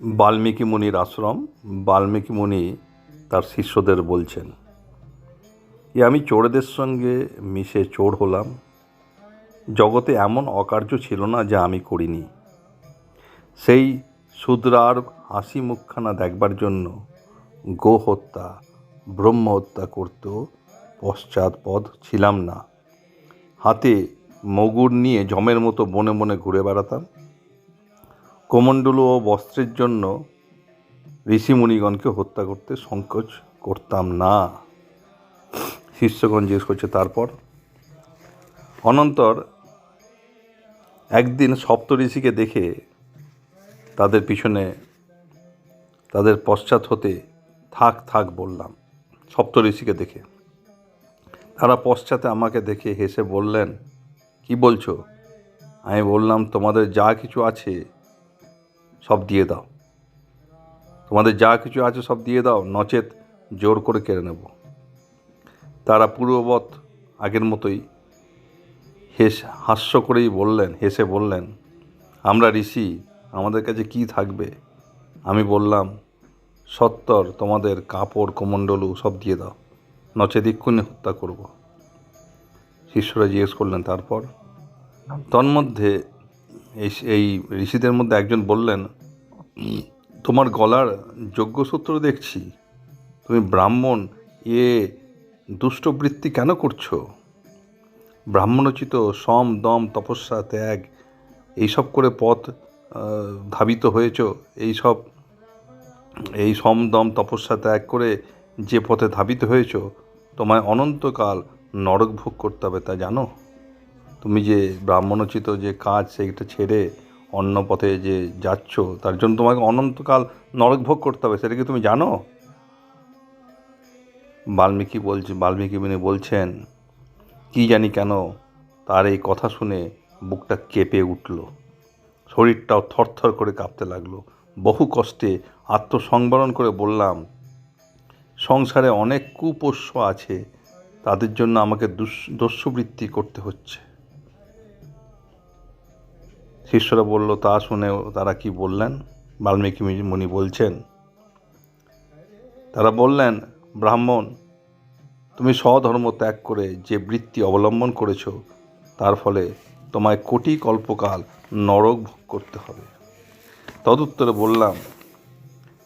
বাল্মীকি মুনির আশ্রম, বাল্মীকি মুনি তার শিষ্যদের বলছেন যে আমি চোরদের সঙ্গে মিশে চোর হলাম। জগতে এমন অকার্য ছিল না যা আমি করিনি। সেই শূদ্রার হাসি মুখখানা দেখবার জন্য গো হত্যা, ব্রহ্ম হত্যা করতেও পশ্চাৎপদ ছিলাম না। হাতে মগুর নিয়ে জমের মতো বনে বনে ঘুরে বেড়াতাম। কোমণ্ডলু ও বস্ত্রের জন্য ঋষিমুনিগণকে হত্যা করতে সংকোচ করতাম না। শিষ্যগণ জিজ্ঞেস করছে, তারপর? অনন্তর একদিন সপ্ত ঋষিকে দেখে তাদের পিছনে, তাদের পশ্চাৎ হতে থাক থাক বললাম। সপ্ত ঋষিকে দেখে, তারা পশ্চাতে আমাকে দেখে হেসে বললেন, কি বলছো? আমি বললাম, তোমাদের যা কিছু আছে সব দিয়ে দাও। তোমাদের যা কিছু আছে সব দিয়ে দাও, নচেত জোর করে কেড়ে নেব। তারা পূর্ববৎ আগের মতোই হেস, হাস্য করেই বললেন, হেসে বললেন, আমরা ঋষি, আমাদের কাছে কি থাকবে? আমি বললাম, সত্তর, তোমাদের কাপড়, কমণ্ডলু সব দিয়ে দাও, নচেত এক্ষুনি হত্যা করব। শিষ্যরা জিজ্ঞেস করলেন, তারপর? তন্মধ্যে এই ঋষিদের মধ্যে একজন বললেন তোমার গলার যজ্ঞসূত্র দেখছি। তুমি ব্রাহ্মণ, এ দুষ্টবৃত্তি কেন করছ? ব্রাহ্মণোচিত সম, দম, তপস্যা, ত্যাগ, এইসব করে পথ ধাবিত হয়েছ। এইসব, এই সম, দম, তপস্যা, ত্যাগ করে যে পথে ধাবিত হয়েছ, তোমায় অনন্তকাল নরক ভোগ করতে হবে, তা জানো? তুমি যে ব্রাহ্মণোচিত যে কাজ, সেইটা ছেড়ে অন্য পথে যে যাচ্ছ, তার জন্য তোমাকে অনন্তকাল নরক ভোগ করতে হবে, সেটা কি তুমি জানো? বাল্মীকি বলছে, বাল্মীকি মুনি বলছেন, কি জানি কেন তার এই কথা শুনে বুকটা কেঁপে উঠল। শরীরটাও থরথর করে কাঁপতে লাগল। বহু কষ্টে আত্মসংবরণ করে বললাম, সংসারে অনেক কুপোষ্য আছে, তাদের জন্য আমাকে দুস- দস্যুবৃত্তি করতে হচ্ছে। শিষ্যরা বলল, তা শুনে তারা কি বললেন? বাল্মীকি মুনি বলছেন, তারা বললেন, ব্রাহ্মণ, তুমি স্বধর্ম ত্যাগ করে যে বৃত্তি অবলম্বন করেছ, তার ফলে তোমায় কোটি কল্পকাল নরক ভোগ করতে হবে। তদুত্তরে বললাম,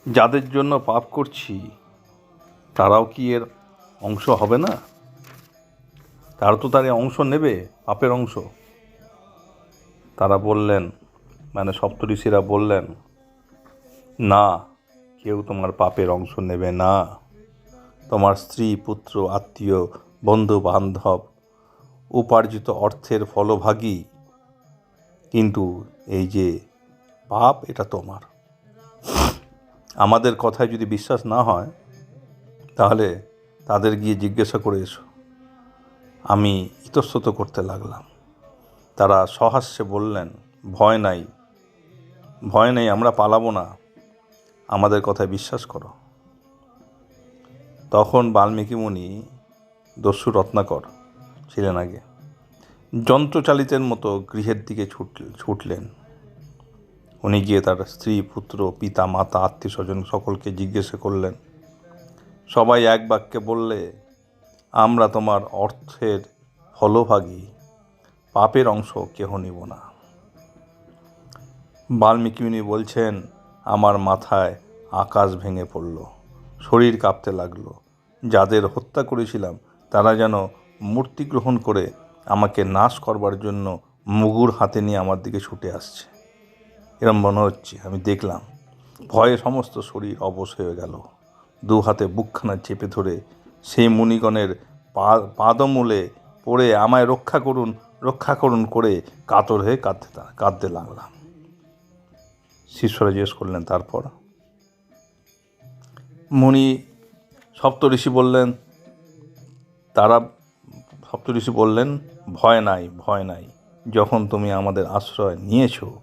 যাদের জন্য পাপ করছি, তারাও কি এর অংশ হবে না? তারা তো তার অংশ নেবে, পাপের অংশ। তারা বললেন মানে সপ্তঋষিরা বললেন, না, কেউ তোমার পাপের অংশ নেবে না। তোমার স্ত্রী, পুত্র, আত্মীয় বন্ধু বান্ধব উপার্জিত অর্থের ফলভাগী। কিন্তু এই যে পাপ, এটা তোমার। আমাদের কথায় যদি বিশ্বাস না হয়, তাহলে তাদের গিয়ে জিজ্ঞাসা করে এসো। আমি ইতস্তত করতে লাগলাম। তারা সহাস্যে বললেন, ভয় নাই, ভয় নেই, আমরা পালাবো না। আমাদের কথায় বিশ্বাস করো। তখন বাল্মীকি মুনি দস্যু রত্নাকর ছিলেন আগে। যন্ত্রচালিতের মতো গৃহের দিকে ছুট, ছুটলেন। উনি গিয়ে তার স্ত্রী, পুত্র, পিতা, মাতা আত্মীয় স্বজন সকলকে জিজ্ঞাসা করলেন। সবাই এক বাক্যে বললে, আমরা তোমার অর্থের ফলভাগী। পাপের অংশ কেহ নিব না। বাল্মীকি মুনি বলছেন, আমার মাথায় আকাশ ভেঙে পড়ল, শরীর কাঁপতে লাগল। যাদের হত্যা করেছিলাম, তারা যেন মূর্তি গ্রহণ করে আমাকে নাশ করবার জন্য মুগুর হাতে নিয়ে আমার দিকে ছুটে আসছে। এরম মনে হচ্ছে, আমি দেখলাম, ভয়ে সমস্ত শরীর অবশ হয়ে গেল। দু হাতে বুকখানা চেপে ধরে সেই মুনিগণের পা, পাদমূলে পড়ে আমায় রক্ষা করুন রক্ষা করুন করে কাতর হয়ে কাঁদতে কাঁদতে লাগলাম। শিষ্যরা জিজ্ঞেস করলেন, তারপর? মুনি সপ্তঋষি বললেন, তারা সপ্তঋষি বললেন, ভয় নাই ভয় নাই। যখন তুমি আমাদের আশ্রয় নিয়েছো,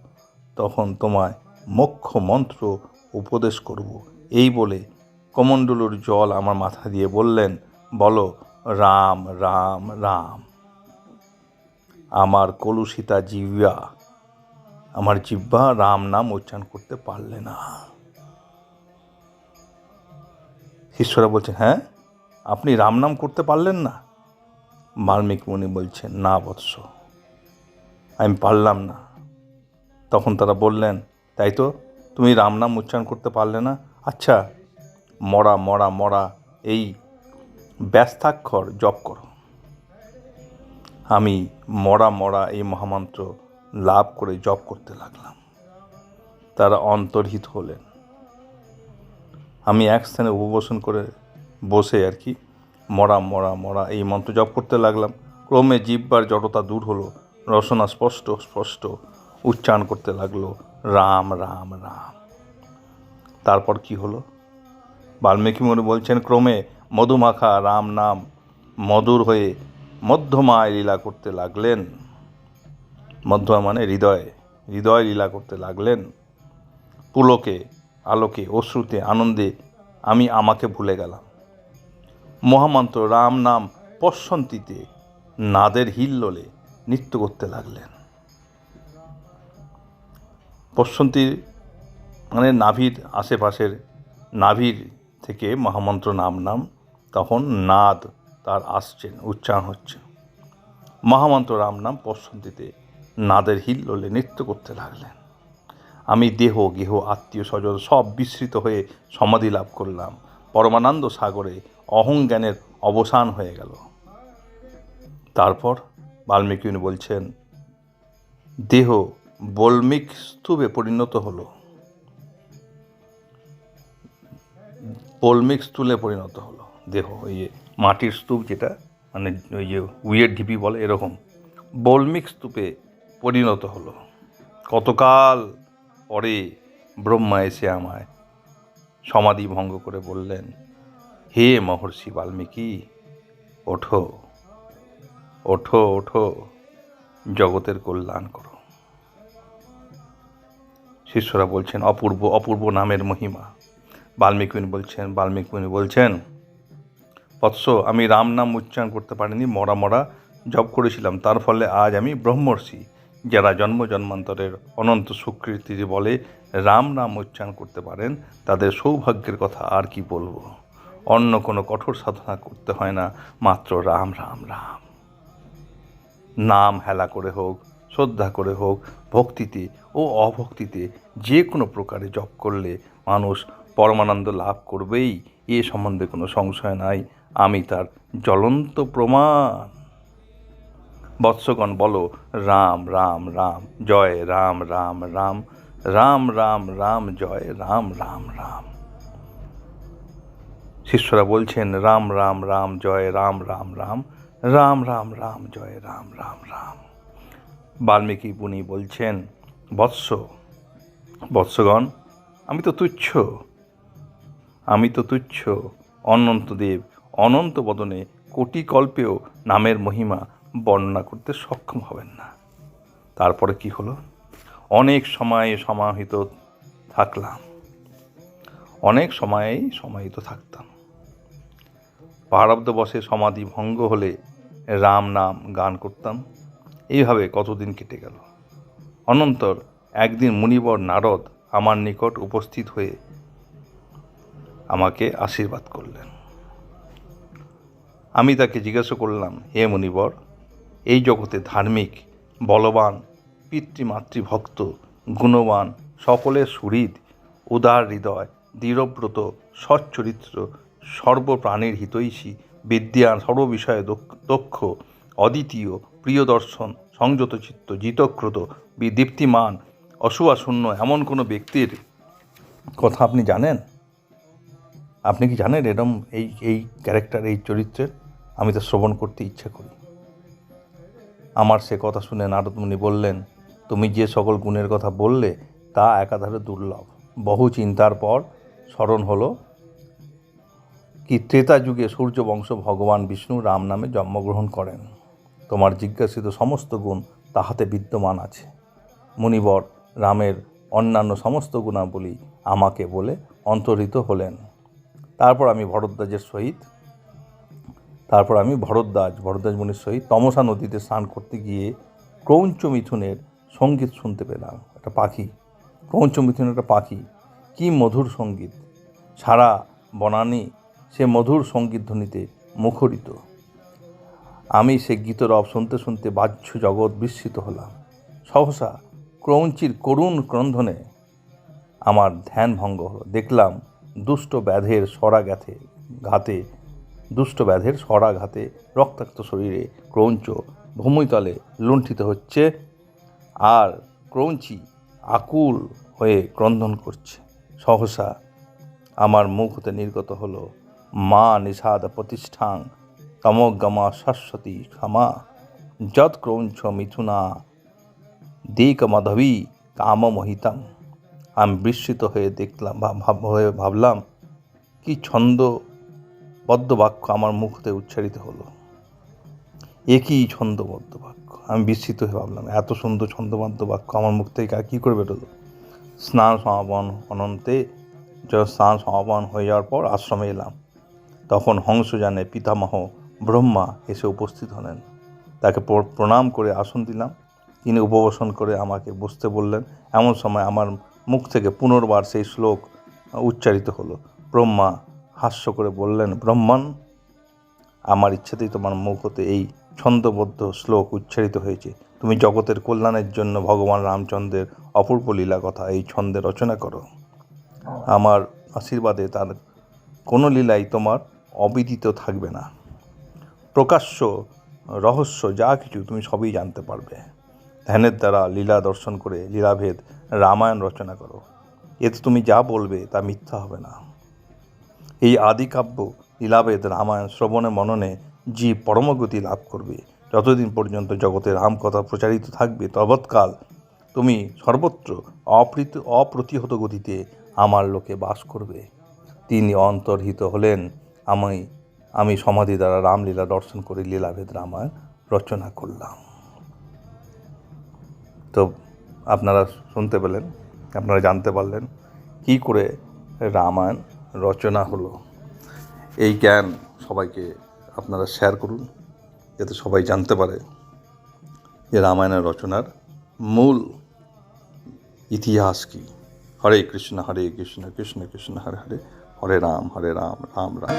তখন তোমায় মোক্ষ মন্ত্র উপদেশ করব। এই বলে কমণ্ডলুর জল আমার মাথা দিয়ে বললেন, বলো, রাম রাম রাম। আমার কলুষিতা জিহ্বা। আমার জিহ্বা রাম নাম উচ্চারণ করতে পারলে না। শিষ্যরা বলছেন হ্যাঁ? আপনি রাম নাম করতে পারলেন না? বাল্মীকি মুনি বলছেন, না বৎস। আমি পারলাম না। তখন তারা বললেন, তাই তো? তুমি রাম নাম উচ্চারণ করতে পারলে না? আচ্ছা মরা মরা মরা, এই ব্যস্তাক্ষর জপ করো। আমি মরা মরা এই মহামন্ত্র লাভ করে জপ করতে লাগলাম। তারা অন্তর্হিত হলেন। আমি এক স্থানে উপবেশন করে বসে আর কি মরা মরা মরা এই মন্ত্র জপ করতে লাগলাম। ক্রমে জিব্বার জড়তা দূর হলো রসনা স্পষ্ট স্পষ্ট উচ্চারণ করতে লাগল, রাম রাম রাম। তারপর কি হলো? বাল্মীকি মুনি বলছেন, ক্রমে মধুমাখা রাম নাম মধুর হয়ে মধ্যমায় লীলা করতে লাগলেন। মধ্যমা মানে হৃদয়ে। হৃদয় লীলা করতে লাগলেন। পুলকে, আলোকে, অশ্রুতে, আনন্দে আমি আমাকে ভুলে গেলাম। মহামন্ত্র রাম নাম পশ্বন্তীতে নাদের হিল্লোলে নৃত্য করতে লাগলেন। পশ্বন্তী মানে নাভির আশেপাশের নাভির থেকে মহামন্ত্র নাম নাম, তখন নাদ তার আসছেন, উচ্চারণ হচ্ছে। মহামন্ত্র রাম নাম পশ্বন্তীতে নাদের হিল্লোলে নৃত্য করতে লাগলেন। আমি দেহ, গেহ, আত্মীয় স্বজন সব বিস্মৃত হয়ে সমাধি লাভ করলাম। পরমানন্দ সাগরে অহংজ্ঞানের অবসান হয়ে গেল। তারপর বাল্মীকি উনি বলছেন, দেহ বল্মিক স্তূপে পরিণত হলো। বল্মিক স্থূলে পরিণত হলো দেহ ওই যে মাটির স্তূপ যেটা মানে ওই যে উইয়ের ঢিপি বলে এরকম, বল্মিক স্তূপে পরিণত হলো। কতকাল পরে ব্রহ্মা এসে আমায় সমাধি ভঙ্গ করে বললেন, হে মহর্ষি বাল্মীকি, ওঠো ওঠো ওঠো, জগতের কল্যাণ করো। শিষ্যরা বলছেন, অপূর্ব অপূর্ব নামের মহিমা। বাল্মীকি বলছেন বাল্মীকি বলছেন বৎস আমি রাম নাম উচ্চারণ করতে পারিনি, মরা মরা জপ করেছিলাম। তার ফলে আজ আমি ব্রহ্মর্ষি, যারা জন্ম জন্মান্তরের অনন্ত সুকৃতির বলে রাম নাম উচ্চারণ করতে পারেন, তাদের সৌভাগ্যের কথা আর কি বলব? অন্য কোনো কঠোর সাধনা করতে হয় না, মাত্র রাম রাম রাম। নাম হেলা করে হোক, শ্রদ্ধা করে হোক, ভক্তিতে ও অভক্তিতে যে কোনো প্রকারে জপ করলে মানুষ পরমানন্দ লাভ করবেই। এ সম্বন্ধে কোনো সংশয় নাই আমি তার জ্বলন্ত প্রমাণ বৎসগণ বলো রাম রাম রাম জয় রাম রাম রাম রাম রাম রাম জয় রাম রাম রাম শিষ্যরা বলছেন রাম রাম রাম জয় রাম রাম রাম রাম রাম রাম জয় রাম রাম রাম বাল্মীকি মুনি বলছেন বৎস বৎসগণ আমি তো তুচ্ছ আমি তো তুচ্ছ অনন্তদেব অনন্ত বদনে কোটি কল্পেও নামের মহিমা বর্ণনা করতে সক্ষম হবেন না। তারপরে কি হলো? অনেক সময়ে সমাহিত থাকলাম। অনেক সময়েই সমাহিত থাকতাম। বসে সমাধি ভঙ্গ হলে রাম নাম গান করতাম। এইভাবে কতদিন কেটে গেল? অনন্তর একদিন মুনিবর নারদ আমার নিকট উপস্থিত হয়ে আমাকে আশীর্বাদ করলেন। আমি তাকে জিজ্ঞাসা করলাম, হে মুনিবর, এই জগতে ধার্মিক, বলবান, পিতৃমাতৃভক্ত, গুণবান, সকলের সুহৃদ, উদার হৃদয়, দৃঢ়ব্রত, সচ্চরিত্র, সর্বপ্রাণীর হিতৈষী বিদ্যান সর্ববিষয়ে দক্ষ- অদ্বিতীয় প্রিয় দর্শন সংযত চিত্ত জিতক্রত দীপ্তিমান অসুয়াশূন্য এমন কোনো ব্যক্তির কথা আপনি জানেন? আপনি কি জানেন এরম এই এই ক্যারেক্টার এই চরিত্রের আমি তো শ্রবণ করতে ইচ্ছা করি। আমার সে কথা শুনে নারদমুনি বললেন, তুমি যে সকল গুণের কথা বললে, তা একাধারে দুর্লভ। বহু চিন্তার পর স্মরণ হলো কি ত্রেতা যুগে সূর্য বংশ ভগবান বিষ্ণু রাম নামে জন্মগ্রহণ করেন। তোমার জিজ্ঞাসিত সমস্ত গুণ তাহাতে বিদ্যমান আছে। মুনিবর রামের অন্যান্য সমস্ত গুণাবলী আমাকে বলে অন্তরিত হলেন। তারপর আমি ভরদ্বাজের সহিত, তারপর আমি ভরদ্বাজ ভরদ্বাজ মুনির সহিত তমসা নদীতে স্নান করতে গিয়ে ক্রৌঞ্চ মিথুনের সংগীত শুনতে পেলাম। একটা পাখি, ক্রৌঞ্চ মিথুনের একটা পাখি, কি মধুর সংগীত। সারা বনানী সে মধুর সংগীত ধ্বনিতে মুখরিত। আমি সে গীতরব শুনতে শুনতে বাহ্য জগৎ বিস্মিত হলাম। সহসা ক্রৌঞ্চির করুণ ক্রন্ধনে আমার ধ্যান ভঙ্গ হলো। দেখলাম দুষ্ট ব্যাধের সরা গাথে, ঘাতে, দুষ্ট ব্যাধের সরা ঘাতে রক্তাক্ত শরীরে ক্রৌঞ্চ ভূমিতলে লুণ্ঠিত হচ্ছে আর ক্রৌঞ্চি আকুল হয়ে ক্রন্দন করছে। সহসা আমার মুখ হতে নির্গত হলো মা নিষাদ প্রতিষ্ঠাং তমগমা শাশ্বতী ক্ষমা। যৎ ক্রৌঞ্চ মিথুনা, দিক মাধবী কামমোহিতাম। আমি বিস্মিত হয়ে দেখলাম ভাব- হয়ে ভাবলাম, কি ছন্দবদ্ধ বাক্য আমার মুখ হতে উচ্চারিত হলো। একই ছন্দবদ্ধ বাক্য আমি বিস্মিত হয়ে ভাবলাম, এত সুন্দর ছন্দবদ্ধ বাক্য আমার মুখ থেকে আর কী করে বেরোলো? স্নান সমাপন অনন্তে যখন স্নান সমাপন হয়ে যাওয়ার পর আশ্রমে এলাম। তখন হংসযানে পিতামহ ব্রহ্মা এসে উপস্থিত হলেন। তাকে প্রণাম করে আসন দিলাম। তিনি উপবেশন করে আমাকে বসতে বললেন, এমন সময় আমার মুখ থেকে পুনর্বার সেই শ্লোক উচ্চারিত হলো। ব্রহ্মা হাস্য করে বললেন, ব্রহ্মণ, আমার ইচ্ছাতেই তোমার মুখ হতে এই ছন্দবদ্ধ শ্লোক উচ্চারিত হয়েছে। তুমি জগতের কল্যাণের জন্য ভগবান রামচন্দ্রের অপূর্ব লীলা কথা এই ছন্দে রচনা করো। আমার আশীর্বাদে তার কোনো লীলাই তোমার অবিদিত থাকবে না। প্রকাশ্য, রহস্য যা কিছু তুমি সবই জানতে পারবে। ধ্যানের দ্বারা লীলা দর্শন করে লীলাভেদ রামায়ণ রচনা করো। এতে তুমি যা বলবে তা মিথ্যা হবে না। এই আদিকাব্য লীলাবেদ রামায়ণ শ্রবণে মননে জীব পরমগতি লাভ করবে। যতদিন পর্যন্ত জগতে রামকথা প্রচারিত থাকবে, তবৎকাল তুমি সর্বত্র অপ্রীত, অপ্রতিহত গতিতে আমার লোকে বাস করবে। তিনি অন্তর্হিত হলেন আমি আমি সমাধি দ্বারা রামলীলা দর্শন করে লীলাভেদ রামায়ণ রচনা করলাম। তো আপনারা শুনতে পেলেন, আপনারা জানতে পারলেন কি করে রামায়ণ রচনা হলো। এই জ্ঞান সবাইকে আপনারা শেয়ার করুন, যাতে সবাই জানতে পারে যে রামায়ণের রচনার মূল ইতিহাস কী। হরে কৃষ্ণ হরে কৃষ্ণ কৃষ্ণ কৃষ্ণ, হরে হরে হরে রাম হরে রাম রাম রাম।